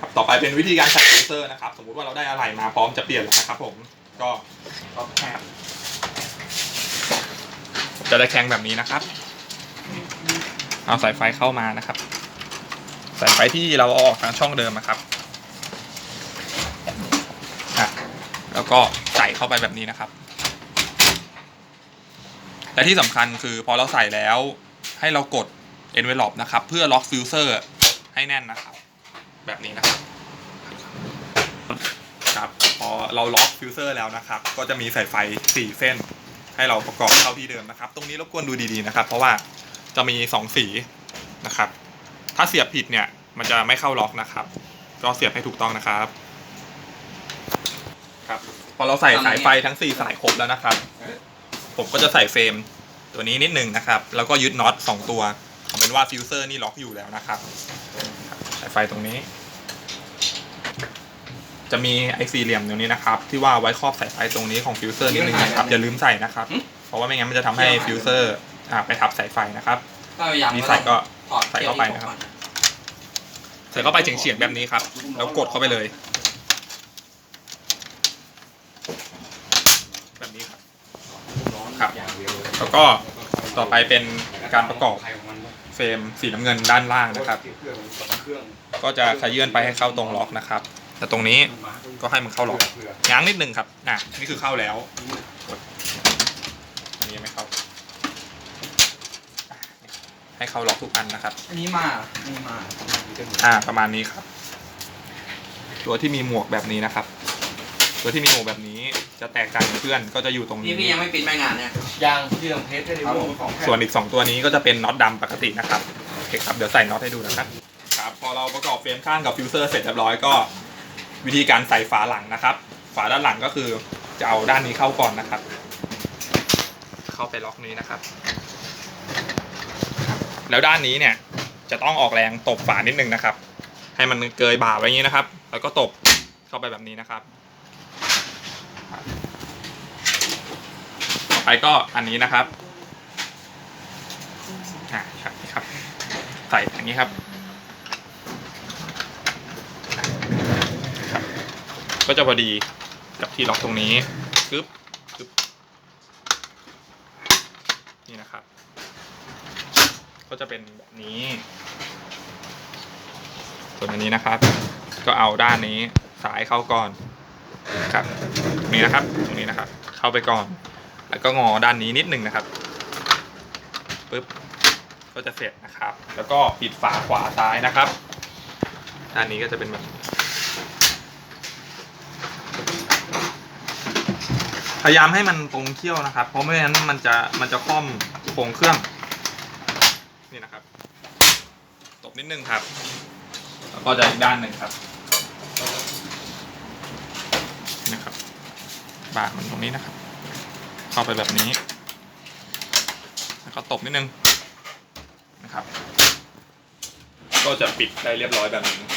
ครับต่อไปเป็นวิธีการใส่ฟิลเตอร์นะครับ สมมุติว่าเราได้อะไรมาพร้อมจะเปลี่ยนแล้วนะครับผมก็ก็แค่จะได้แข็งแบบนี้นะครับ เอาสายไฟเข้ามานะครับ สายไฟที่เราเอาออกทางช่องเดิมนะครับอะแล้วก็ใส่เข้าไปแบบนี้นะครับ และที่สำคัญคือพอเราใส่แล้วให้เรากด envelope นะครับ เพื่อล็อกฟิลเซอร์ให้แน่นนะครับ แบบนี้นะครับ ครับพอเราล็อกฟิลเซอร์แล้วนะครับ ก็จะมีสายไฟ 4 เส้น ให้เราประกอบเข้าที่เดิมนะครับ ตรงนี้รบกวนดูดีๆนะครับ เพราะว่าจะมี 2 สีนะครับ ถ้าเสียบผิดเนี่ยมันจะไม่เข้าล็อกนะครับ ก็เสียบให้ถูกต้องนะครับครับพอเราใส่สายไฟทั้ง 4 สายครบแล้วนะครับ ผมก็จะใส่เฟรมตัวนี้นิดหนึ่งนะครับ แล้วก็ยึดน็อต2ตัวเอาเป็นว่าฟิวเซอร์นี่ล็อกอยู่แล้วนะครับครับสายไฟตรงนี้ จะมีไอซีเหลี่ยมตรงนี้นะครับ ที่ว่าไว้ครอบสายไฟตรงนี้ของฟิวเซอร์นิดนึงนะครับอย่าลืมใส่นะครับ เพราะว่าไม่งั้นมันจะทำให้ฟิวเซอร์อ่าไปทับสายไฟนะครับก็พยายามนี่ใส่ก็ถอดใส่เข้าไปนะครับ ใส่เข้าไปเฉียงๆแบบนี้ครับ แล้วกดเข้าไปเลย แบบนี้ครับครับแล้วก็ ต่อไปเป็นการประกอบเฟรมสีน้ำเงินด้านล่างนะครับ ก็จะขยื่นไปให้เข้าตรงล็อกนะครับ แต่ตรงนี้ก็ให้มันเข้าล็อกง้างนิดนึงครับน่ะนี่คือเข้าแล้วกดอันนี้ยังไม่เข้า ให้เข้าล็อกทุกอันนะครับ อันนี้มาอันนี้มา อ่า ประมาณนี้ครับ ตัวที่มีหมวกแบบนี้นะครับ ตัวที่มีหมวกแบบนี้ จะแตกต่างจากเพื่อนก็จะอยู่ตรงพี่นี้พี่ยังไม่ปิดแม่งานเนี่ย ยางที่ทำเพชรให้ดูของแท้ส่วนอีก 2 ตัวนี้ก็จะเป็นน็อตดำปกตินะครับโอเคครับเดี๋ยวใส่น็อตให้ดูนะครับครับพอเราประกอบเฟรมข้างกับฟิวเซอร์เสร็จเรียบร้อยก็ วิธีการใส่ฝาหลังนะครับ ฝาด้านหลังก็คือจะเอาด้านนี้เข้าก่อนนะครับ เข้าไปล็อกนี้นะครับ แล้วด้านนี้เนี่ยจะต้องออกแรงตบฝานิดนึงนะครับ ให้มันเกยบ่าไว้อย่างนี้นะครับ แล้วก็ตบเข้าไปแบบนี้นะครับ ต่อไปก็อันนี้นะครับอ่าครับนี่ครับ ใส่อย่างนี้ครับครับก็จะพอดีกับที่ล็อกตรงนี้ปึ๊บปึ๊บนี่นะครับ ก็จะเป็นแบบนี้ส่วนอันนี้นะครับ ก็เอาด้านนี้สายเข้าก่อน ครับตรงนี้นะครับตรงนี้นะครับ เข้าไปก่อน แล้วก็งอด้านนี้นิดหนึ่งนะครับปึ๊บก็จะเสร็จนะครับ แล้วก็ปิดฝาขวาซ้ายนะครับด้านนี้ก็จะเป็นแบบพยายามให้มันตรงเขี้ยวนะครับ เพราะไม่งั้นมันจะมันจะคล่อมโครงเครื่องนี่นะครับ ตบนิดนึงครับ แล้วก็จะอีกด้านหนึ่งครับ บากมันตรงนี้นะครับ เข้าไปแบบนี้ แล้วก็ตบนิดนึงนะครับ ก็จะปิดได้เรียบร้อยแบบนี้